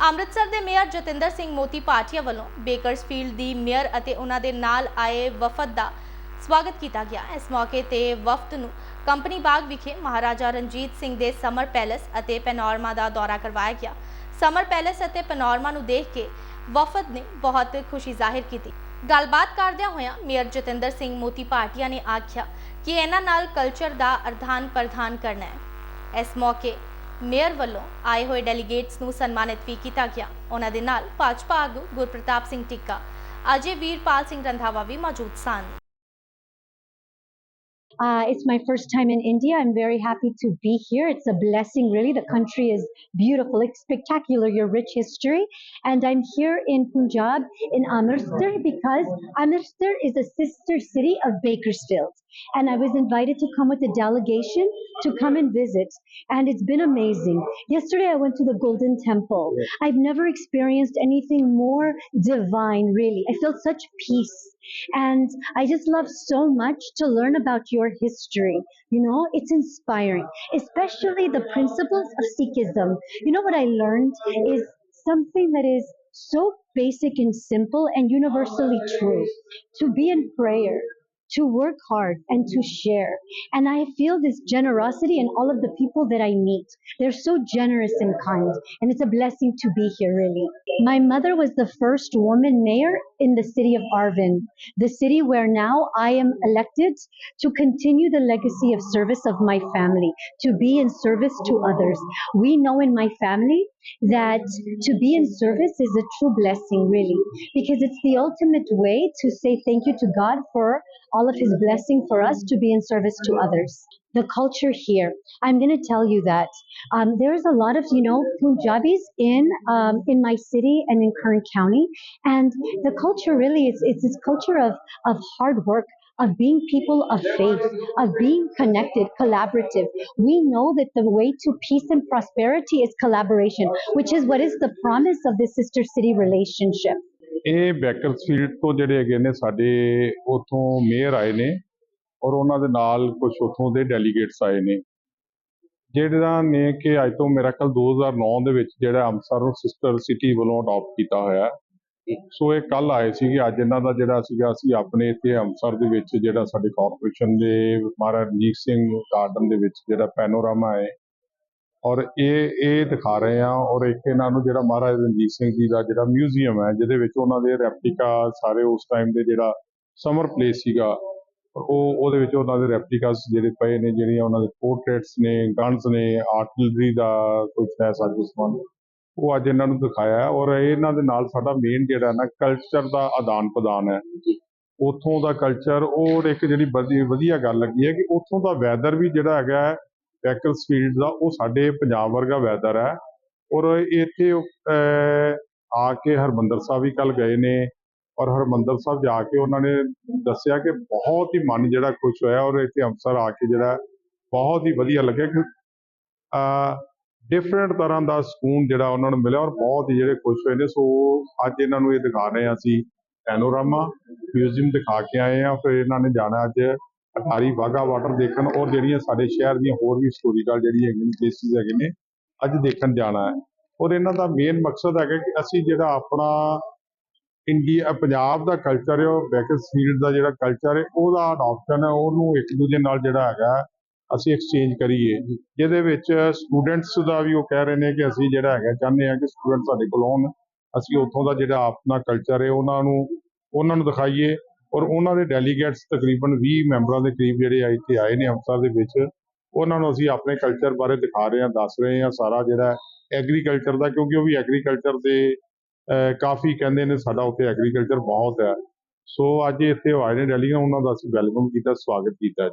ਅੰਮ੍ਰਿਤਸਰ ਦੇ ਮੇਅਰ ਜਤਿੰਦਰ ਸਿੰਘ ਮੋਤੀ ਭਾਟੀਆ ਵੱਲੋਂ ਬੇਕਰਸਫੀਲਡ ਦੀ ਮੇਅਰ ਅਤੇ ਉਹਨਾਂ ਦੇ ਨਾਲ ਆਏ ਵਫਦ ਦਾ ਸਵਾਗਤ ਕੀਤਾ ਗਿਆ। ਇਸ ਮੌਕੇ ਤੇ ਵਫਦ ਨੂੰ ਕੰਪਨੀ ਬਾਗ ਵਿਖੇ ਮਹਾਰਾਜਾ ਰਣਜੀਤ ਸਿੰਘ ਦੇ ਸਮਰ ਪੈਲੇਸ ਅਤੇ ਪੈਨੋਰਮਾ ਦਾ ਦੌਰਾ ਕਰਵਾਇਆ ਗਿਆ। ਸਮਰ ਪੈਲੇਸ ਅਤੇ ਪੈਨੋਰਮਾ ਨੂੰ ਦੇਖ ਕੇ ਵਫਦ ਨੇ ਬਹੁਤ ਖੁਸ਼ੀ ਜ਼ਾਹਿਰ ਕੀਤੀ। ਗੱਲਬਾਤ ਕਰਦਿਆਂ ਹੋਇਆਂ ਮੇਅਰ ਜਤਿੰਦਰ ਸਿੰਘ ਮੋਤੀ ਭਾਟੀਆ ਨੇ ਆਖਿਆ ਕਿ ਇਹਨਾਂ ਨਾਲ ਕਲਚਰ ਦਾ ਅਰਧਾਨ ਪ੍ਰਧਾਨ ਕਰਨਾ ਹੈ। ਇਸ ਮੌਕੇ ਮੇਅਰ ਵੱਲੋਂ ਆਏ ਹੋਏ ਡੈਲੀਗੇਟਸ ਨੂੰ ਸਨਮਾਨਿਤ ਵੀ ਕੀਤਾ ਗਿਆ। ਉਹਨਾਂ ਦੇ ਨਾਲ ਭਾਜਪਾ ਆਗੂ ਗੁਰਪ੍ਰਤਾਪ ਸਿੰਘ ਟਿੱਕਾ, ਅਜੇ ਵੀਰਪਾਲ ਸਿੰਘ ਰੰਧਾਵਾ ਵੀ ਮੌਜੂਦ ਸਨ। Uh, it's my first time in India. I'm very happy to be here. It's a blessing, really. The country is beautiful, it's spectacular, your rich history. And I'm here in Punjab, in Amritsar, because Amritsar is a sister city of Bakersfield. And I was invited to come with a delegation to come and visit. And it's been amazing. Yesterday, I went to the Golden Temple. I've never experienced anything more divine, really. I felt such peace. And I just love so much to learn about your history. You know, it's inspiring, especially the principles of Sikhism. You know what I learned is something that is so basic and simple and universally true to be in prayer. To work hard and to share. And I feel this generosity in all of the people that I meet. They're so generous and kind. And it's a blessing to be here, really. My mother was the first woman mayor in the city of Arvin, the city where now I am elected to continue the legacy of service of my family, to be in service to others. We know in my family that to be in service is a true blessing, really, because it's the ultimate way to say thank you to God for of His blessing for us to be in service to others. The culture here, I'm going to tell you that um, there's a lot of you know Punjabis in um, in my city and in Kern County, and the culture really is it's this culture of of hard work. Of being people of faith, of being connected, collaborative. We know that the way to peace and prosperity is collaboration, which is what is the promise of this sister city relationship. ਇਹ ਬੈਕਰਸਫੀਲਡ ਤੋਂ ਜਿਹੜੇ ਹੈਗੇ ਨੇ ਸਾਡੇ ਉਥੋਂ mayor ਆਏ ਨੇ ਔਰ ਉਹਨਾਂ ਦੇ ਨਾਲ ਕੁਝ ਉਥੋਂ ਦੇ ਡੈਲੀਗੇਟਸ ਆਏ ਨੇ। ਜਿਹੜਾ ਨੇ ਕਿ ਅੱਜ ਤੋਂ ਮੇਰਾ ਖਿਆਲ 2009 ਦੇ ਵਿੱਚ ਜਿਹੜਾ ਅੰਮ੍ਰਿਤਸਰ ਨੂੰ ਸਿਸਟਰ ਸਿਟੀ ਵੱਲੋਂ ਅਡਾਪਟ ਕੀਤਾ ਹੋਇਆ। ਸੋ ਇਹ ਕੱਲ ਆਏ ਸੀਗੇ, ਅੱਜ ਇਹਨਾਂ ਦਾ ਜਿਹੜਾ ਸੀਗਾ, ਅਸੀਂ ਆਪਣੇ ਇੱਥੇ ਅੰਮ੍ਰਿਤਸਰ ਦੇ ਵਿੱਚ ਜਿਹੜਾ ਸਾਡੇ ਕਾਰਪੋਰੇਸ਼ਨ ਦੇ ਮਹਾਰਾਜਾ ਰਣਜੀਤ ਸਿੰਘ ਗਾਰਡਨ ਦੇ ਵਿੱਚ ਜਿਹੜਾ ਪੈਨੋਰਾਮਾ ਹੈ ਔਰ ਇਹ ਇਹ ਦਿਖਾ ਰਹੇ ਆ ਔਰ ਇੱਕ ਇਹਨਾਂ ਨੂੰ ਜਿਹੜਾ ਮਹਾਰਾਜਾ ਰਣਜੀਤ ਸਿੰਘ ਜੀ ਦਾ ਜਿਹੜਾ ਮਿਊਜ਼ੀਅਮ ਹੈ ਜਿਹਦੇ ਵਿੱਚ ਉਹਨਾਂ ਦੇ ਰੈਪਲੀਕਾ ਸਾਰੇ ਉਸ ਟਾਈਮ ਦੇ ਜਿਹੜਾ ਸਮਰ ਪਲੇਸ ਸੀਗਾ ਉਹ ਉਹਦੇ ਵਿੱਚ ਉਹਨਾਂ ਦੇ ਰੈਪਲੀਕਾਸ ਜਿਹੜੇ ਪਏ ਨੇ ਜਿਹੜੀਆਂ ਉਹਨਾਂ ਦੇ ਪੋਰਟਰੇਟਸ ਨੇ ਗਨਸ ਨੇ ਆਰਟਿਲਰੀ ਦਾ ਕੁਝ ਹੈ ਸਾਜੋ ਸਮਾਨ ਉਹ ਅੱਜ ਇਹਨਾਂ ਨੂੰ ਦਿਖਾਇਆ ਔਰ ਇਹਨਾਂ ਦੇ ਨਾਲ ਸਾਡਾ ਮੇਨ ਜਿਹੜਾ ਨਾ ਕਲਚਰ ਦਾ ਆਦਾਨ ਪ੍ਰਦਾਨ ਹੈ। ਉੱਥੋਂ ਦਾ ਕਲਚਰ ਔਰ ਇੱਕ ਜਿਹੜੀ ਵਧੀ- ਵਧੀਆ ਗੱਲ ਲੱਗੀ ਹੈ ਕਿ ਉੱਥੋਂ ਦਾ ਵੈਦਰ ਵੀ ਜਿਹੜਾ ਹੈਗਾ ਹੈ ਸਪੀਡ ਦਾ ਉਹ ਸਾਡੇ ਪੰਜਾਬ ਵਰਗਾ ਵੈਦਰ ਹੈ। ਔਰ ਇੱਥੇ ਆ ਕੇ ਹਰਮੰਦਰ ਸਾਹਿਬ ਵੀ ਕੱਲ ਗਏ ਨੇ। ਔਰ ਹਰਮੰਦਰ ਸਾਹਿਬ ਜਾ ਕੇ ਉਹਨਾਂ ਨੇ ਦੱਸਿਆ ਕਿ ਬਹੁਤ ਹੀ ਮਨ ਜਿਹੜਾ ਖੁਸ਼ ਹੋਇਆ ਔਰ ਇੱਥੇ ਅੰਮ੍ਰਿਤਸਰ ਆ ਕੇ ਜਿਹੜਾ ਬਹੁਤ ਹੀ ਵਧੀਆ ਲੱਗਿਆ ਕਿ ਡਿਫਰੈਂਟ ਤਰ੍ਹਾਂ ਦਾ ਸਕੂਨ ਜਿਹੜਾ ਉਹਨਾਂ ਨੂੰ ਮਿਲਿਆ ਔਰ ਬਹੁਤ ਹੀ ਜਿਹੜੇ ਖੁਸ਼ ਹੋਏ ਨੇ। ਸੋ ਅੱਜ ਇਹਨਾਂ ਨੂੰ ਇਹ ਦਿਖਾ ਰਹੇ ਹਾਂ ਅਸੀਂ ਪੈਨੋਰਾਮਾ ਮਿਊਜ਼ੀਅਮ ਦਿਖਾ ਕੇ ਆਏ ਆ ਫਿਰ ਇਹਨਾਂ ਨੇ ਜਾਣਾ ਅੱਜ ਅਟਾਰੀ ਵਾਹਗਾ ਵਾਟਰ ਦੇਖਣ ਔਰ ਜਿਹੜੀਆਂ ਸਾਡੇ ਸ਼ਹਿਰ ਦੀਆਂ ਹੋਰ ਵੀ ਹਿਸਟੋਰੀਕਲ ਜਿਹੜੀ ਹੈਗੀ ਨੇ ਪਲੇਸਿਸ ਹੈਗੇ ਨੇ, ਅੱਜ ਦੇਖਣ ਜਾਣਾ ਹੈ। ਔਰ ਇਹਨਾਂ ਦਾ ਮੇਨ ਮਕਸਦ ਹੈਗਾ ਕਿ ਅਸੀਂ ਜਿਹੜਾ ਆਪਣਾ ਇੰਡੀਆ ਪੰਜਾਬ ਦਾ ਕਲਚਰ ਹੈ, ਉਹ ਬੈਕਰਸਫੀਲਡ ਦਾ ਜਿਹੜਾ ਕਲਚਰ ਹੈ, ਉਹਦਾ ਅਡਾਪਸ਼ਨ ਹੈ, ਉਹਨੂੰ ਇੱਕ ਦੂਜੇ ਨਾਲ ਜਿਹੜਾ ਹੈਗਾ, ਅਸੀਂ ਐਕਸਚੇਂਜ ਕਰੀਏ। ਜਿਹਦੇ ਵਿੱਚ ਸਟੂਡੈਂਟਸ ਦਾ ਵੀ ਉਹ ਕਹਿ ਰਹੇ ਨੇ ਕਿ ਅਸੀਂ ਜਿਹੜਾ ਹੈਗਾ, ਚਾਹੁੰਦੇ ਹਾਂ ਕਿ ਸਟੂਡੈਂਟ ਸਾਡੇ ਕੋਲ ਆਉਣ। ਅਸੀਂ ਉੱਥੋਂ ਦਾ ਜਿਹੜਾ ਆਪਣਾ ਕਲਚਰ ਹੈ, ਉਹਨਾਂ ਨੂੰ ਉਹਨਾਂ ਨੂੰ ਦਿਖਾਈਏ। ਔਰ ਉਹਨਾਂ ਦੇ ਡੈਲੀਗੇਟਸ ਤਕਰੀਬਨ 20 ਮੈਂਬਰਾਂ ਦੇ ਕਰੀਬ ਜਿਹੜੇ ਆ ਇੱਥੇ ਆਏ ਨੇ ਅੰਮ੍ਰਿਤਸਰ ਦੇ ਵਿੱਚ, ਉਹਨਾਂ ਨੂੰ ਅਸੀਂ ਆਪਣੇ ਕਲਚਰ ਬਾਰੇ ਦਿਖਾ ਰਹੇ ਹਾਂ, ਦੱਸ ਰਹੇ ਹਾਂ ਸਾਰਾ ਜਿਹੜਾ ਐਗਰੀਕਲਚਰ ਦਾ, ਕਿਉਂਕਿ ਉਹ ਵੀ ਐਗਰੀਕਲਚਰ ਦੇ ਕਾਫੀ ਕਹਿੰਦੇ ਨੇ ਸਾਡਾ ਉੱਥੇ ਐਗਰੀਕਲਚਰ ਬਹੁਤ ਹੈ। ਸੋ ਅੱਜ ਇੱਥੇ ਆਏ ਨੇ ਡੈਲੀਗੇਟ ਉਹਨਾਂ ਦਾ ਅਸੀਂ ਵੈਲਕਮ ਕੀਤਾ, ਸਵਾਗਤ ਕੀਤਾ